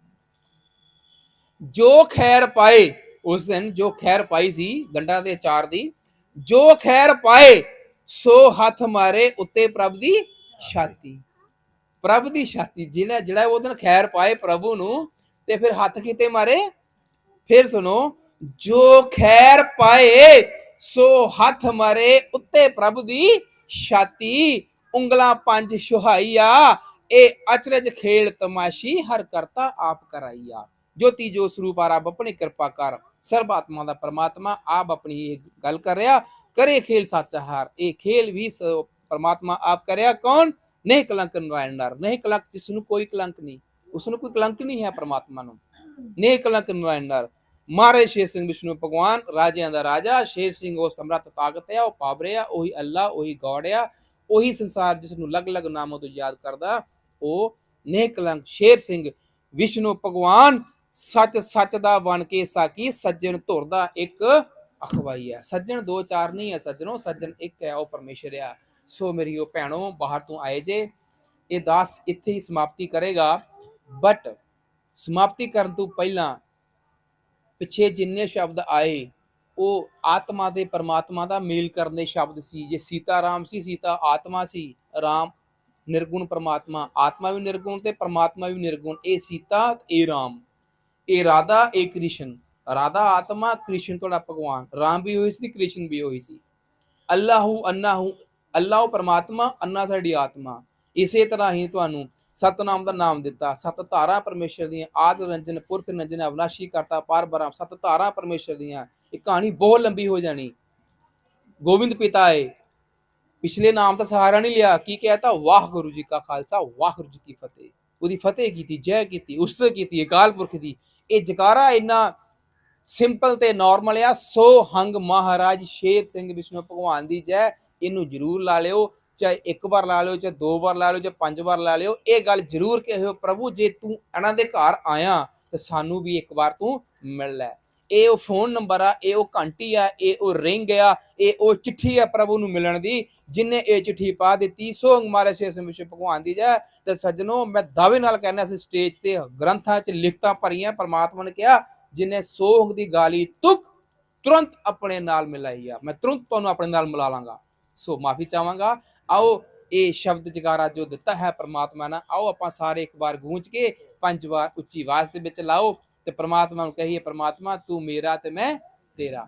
ਜੋ ਖੈਰ ਪਾਏ ਉਸ ਦਿਨ ਜੋ ਖੈਰ ਪਾਈ ਸੀ ਗੰਡਾ ਦੇ ਚਾਰ ਦੀ, ਜੋ ਖੈਰ ਪਾਏ, ਸੋ ਹੱਥ ਮਾਰੇ ਉੱਤੇ ਪ੍ਰਭ ਦੀ ਛਾਤੀ। ਪ੍ਰਭ ਦੀ ਛਾਤੀ ਜਿਹੜਾ ਜਿਹੜਾ ਉਹ ਦਿਨ ਖੈਰ ਪਾਏ ਪ੍ਰਭੂ ਨੂੰ, ਤੇ ਫਿਰ ਹੱਥ ਕਿਤੇ ਮਾਰੇ? ਫਿਰ ਸੁਣੋ, ਜੋ ਖੈਰ ਪਾਏ, ਸੋ ਹੱਥ ਮਾਰੇ ਉੱਤੇ ਪ੍ਰਭ ਦੀ ਛਾਤੀ। ਉਂਗਲਾਂ ਪੰਜ ਸੁਹਾਈਆ, ਇਹ ਅਚਰਜ ਖੇਲ ਤਮਾਸ਼ੀ ਹਰ ਕਰਤਾ ਆਪ ਕਰਾਈਆ। ਜੋਤੀ ਜੋ ਸਰੂਪ ਆ ਰੱਬ, ਆਪਣੀ ਕਿਰਪਾ ਕਰ। ਸਰਬ ਆਤਮਾ ਦਾ ਪਰਮਾਤਮਾ ਆਪ ਆਪਣੀ ਇਹ ਗੱਲ ਕਰ ਰਿਹਾ, ਕਰੇ ਖੇਲ ਸੱਚਾ ਹਾਰ। ਇਹ ਖੇਲ ਵੀ ਪਰਮਾਤਮਾ ਆਪ ਕਰਿਆ, ਕੌਣ? ਨਹੀਂ ਕਲੰਕ ਨਾਰਾਇਣ ਨਰ। ਨਹੀਂ ਕਲੰਕ ਜਿਸ ਨੂੰ ਕੋਈ ਕਲੰਕ ਨਹੀਂ। ਉਸ ਨੂੰ ਕੋਈ ਕਲੰਕ ਨਹੀਂ ਹੈ ਪਰਮਾਤਮਾ ਨੂੰ। ਨਹੀਂ ਕਲੰਕ ਨਰਾਇਣ ਨਰ। ਮਾਰੇ ਸ਼ੇਰ ਸਿੰਘ ਵਿਸ਼ਨੂੰ ਭਗਵਾਨ, ਰਾਜਿਆਂ ਦਾ ਰਾਜਾ, ਸ਼ੇਰ ਸਿੰਘ ਉਹ ਸਮਰੱਥ ਤਾਕਤ ਹੈ, ਉਹ ਪਾਵਰੇ ਆ ਉਹੀ ਅੱਲਾ, ਉਹੀ ਗੋੜ ਆ ਉਹੀ ਸੰਸਾਰ ਜਿਸ ਨੂੰ ਅਲੱਗ-ਅਲੱਗ ਨਾਮਾਂ ਤੋਂ ਯਾਦ ਕਰਦਾ, ਉਹ ਨੇਹ ਕਲੰਕ। ਸ਼ੇਰ ਸਿੰਘ ਵਿਸ਼ਨੂੰ ਭਗਵਾਨ ਸੱਚ ਸੱਚ ਦਾ ਬਣ ਕੇ ਸਾਕੀ ਸੱਜਣ ਧੁਰ ਦਾ ਇੱਕ ਅਖਵਾਈ ਹੈ। ਸੱਜਣ ਦੋ ਚਾਰ ਨਹੀਂ ਹੈ ਸੱਜਣੋ, ਸੱਜਣ ਇੱਕ ਹੈ, ਉਹ ਪਰਮੇਸ਼ਰ ਆ। ਸੋ ਮੇਰੀ ਉਹ ਭੈਣੋ, ਬਾਹਰ ਤੋਂ ਆਏ ਜੇ। ਇਹ ਦਾਸ ਇੱਥੇ ਹੀ ਸਮਾਪਤੀ ਕਰੇਗਾ। ਬਟ ਸਮਾਪਤੀ ਕਰਨ ਤੋਂ ਪਹਿਲਾਂ ਪਿੱਛੇ ਜਿੰਨੇ ਸ਼ਬਦ ਆਏ, ਉਹ ਆਤਮਾ ਤੇ ਪਰਮਾਤਮਾ ਦਾ ਮੇਲ ਕਰਨ ਦੇ ਸ਼ਬਦ ਸੀ। ਜੇ ਸੀਤਾ ਰਾਮ ਸੀ, ਸੀਤਾ ਆਤਮਾ ਸੀ, ਰਾਮ ਨਿਰਗੁਣ ਪਰਮਾਤਮਾ। ਆਤਮਾ ਵੀ ਨਿਰਗੁਣ ਤੇ ਪਰਮਾਤਮਾ ਵੀ ਨਿਰਗੁਣ। ਇਹ ਸੀਤਾ, ਇਹ ਰਾਮ। ਇਹ ਰਾਧਾ ਇਹ ਕ੍ਰਿਸ਼ਨ ਰਾਧਾ ਆਤਮਾ ਕ੍ਰਿਸ਼ਨ ਤੁਹਾਡਾ ਭਗਵਾਨ ਰਾਮ ਵੀ ਹੋਈ ਸੀ ਕ੍ਰਿਸ਼ਨ ਵੀ ਹੋਈ ਸੀ ਅੱਲਾਹੂ ਅੰਨਾਹੂ ਅੱਲਾਹ ਪਰਮਾਤਮਾ ਅੰਨਾ ਸਾਡੀ ਆਤਮਾ ਇਸੇ ਤਰ੍ਹਾਂ ਹੀ ਤੁਹਾਨੂੰ ਸਤਨਾਮ ਦਾ ਨਾਮ ਦਿੱਤਾ ਸਤ ਧਾਰਾ ਪਰਮੇਸ਼ਰ ਦੀਆਂ ਆਦ ਰੰਜਨ ਪੁਰਖ ਰੰਜਨ ਅਵਨਾਸ਼ੀ ਕਰਤਾ ਪਾਰ ਬ੍ਰਹਮ ਸਤ ਧਾਰਾ ਪਰਮੇਸ਼ਰ ਦੀਆਂ ਇਹ ਕਹਾਣੀ ਬਹੁਤ ਲੰਬੀ ਹੋ ਜਾਣੀ ਗੋਬਿੰਦ ਪਿਤਾ ਏ ਪਿਛਲੇ ਨਾਮ ਤਾਂ ਸਹਾਰਾ ਨਹੀਂ ਲਿਆ ਕੀ ਕਹਿਤਾ ਵਾਹਿਗੁਰੂ ਜੀ ਕਾ ਖਾਲਸਾ ਵਾਹਿਗੁਰੂ ਜੀ ਕੀ ਫਤਿਹ ਉਹਦੀ ਫਤਿਹ ਕੀਤੀ ਜੈ ਕੀਤੀ ਉਸਤਤ ਕੀਤੀ ਅਕਾਲ ਪੁਰਖ ਦੀ ਇਹ ਜਕਾਰਾ ਇੰਨਾ ਸਿੰਪਲ ਤੇ ਨਾਰਮਲ ਆ, ਸੋ ਹੰਗ ਮਹਾਰਾਜ ਸ਼ੇਰ ਸਿੰਘ ਵਿਸ਼ਨੂੰ ਭਗਵਾਨ ਦੀ ਜੈ, ਇਹਨੂੰ ਜਰੂਰ ਲਾ ਲਿਓ, ਚਾਹੇ ਇੱਕ ਵਾਰ ਲਾ ਲਿਓ, ਚਾਹੇ ਦੋ ਵਾਰ ਲਾ ਲਿਓ, ਚਾਹੇ ਪੰਜ ਵਾਰ ਲਾ ਲਿਓ, ਇਹ ਗੱਲ ਜਰੂਰ ਕਹਿਓ, ਪ੍ਰਭੂ ਜੇ ਤੂੰ ਇਹਨਾਂ ਦੇ ਘਰ ਆਇਆ, ਤੇ ਸਾਨੂੰ ਵੀ ਇੱਕ ਵਾਰ ਤੂੰ ਮਿਲ ਲੈ। ਇਹ ਉਹ ਫੋਨ ਨੰਬਰ ਆ, ਇਹ ਉਹ ਘੰਟੀ ਆ, ਇਹ ਉਹ ਰਿੰਗ ਆ, ਇਹ ਉਹ ਚਿੱਠੀ ਆ ਪ੍ਰਭੂ ਨੂੰ ਮਿਲਣ ਦੀ ਜਿਨੇ ਇਹ ਚਿੱਠੀ ਪਾ ਦਿੱਤੀ ਸੋ ਹਮਾਰੇ ਸ਼ੇਰ ਸਿੰਘ ਭਗਵਾਨ ਦੀ ਜੈ। ਤੇ ਸੱਜਣੋ, ਮੈਂ ਦਾਅਵੇ ਨਾਲ ਕਹਿੰਦਾ ਸੀ, ਸਟੇਜ ਤੇ ਗ੍ਰੰਥਾਂ 'ਚ ਲਿਖਤਾਂ ਭਰੀਆਂ, ਪਰਮਾਤਮਾ ਨੇ ਕਿਹਾ, ਜਿਨੇ ਸੋਹੰਗ ਦੀ ਗਾਲੀ ਤੁਕ, ਤੁਰੰਤ ਆਪਣੇ ਨਾਲ ਮਿਲਾਈ ਆ। ਮੈਂ ਤੁਰੰਤ ਤੁਹਾਨੂੰ ਆਪਣੇ ਨਾਲ ਮਿਲਾ ਲਾਂਗਾ। ਸੋ ਮਾਫੀ ਚਾਹਾਂਗਾ। ਆਓ, ਇਹ ਸ਼ਬਦ ਜਗਾਰਾ ਜੋ ਦਿੱਤਾ ਹੈ ਪਰਮਾਤਮਾ ਨੇ, ਆਓ ਆਪਾਂ ਸਾਰੇ ਇੱਕ ਵਾਰ ਗੂੰਜ ਕੇ ਪੰਜ ਵਾਰ ਉੱਚੀ ਆਵਾਜ਼ ਦੇ ਵਿੱਚ ਲਾਓ ਤੇ ਪਰਮਾਤਮਾ ਨੂੰ ਕਹੀਏ, ਪਰਮਾਤਮਾ, ਤੂੰ ਮੇਰਾ ਤੇ ਮੈਂ ਤੇਰਾ।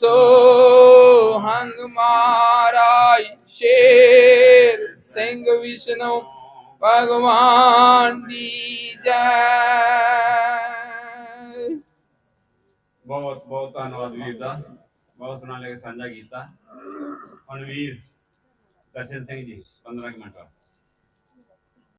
ਸੋ ਹੰਗ ਮਾਰਾ ਸ਼ੇਰ ਸਿੰਘ ਵਿਸ਼ਨੂੰ ਭਗਵਾਨ ਦੀ ਜੈ। ਬਹੁਤ ਬਹੁਤ ਧੰਨਵਾਦ ਵੀਰ ਦਾ। ਬਹੁਤ ਸੁਣਾ ਲੈ ਕੇ ਸਾਂਝਾ ਕੀਤਾ। ਹੁਣ ਵੀਰ, ਦਰਸ਼ਨ ਸਿੰਘ ਜੀ 15 ਕੁ ਮਿੰਟ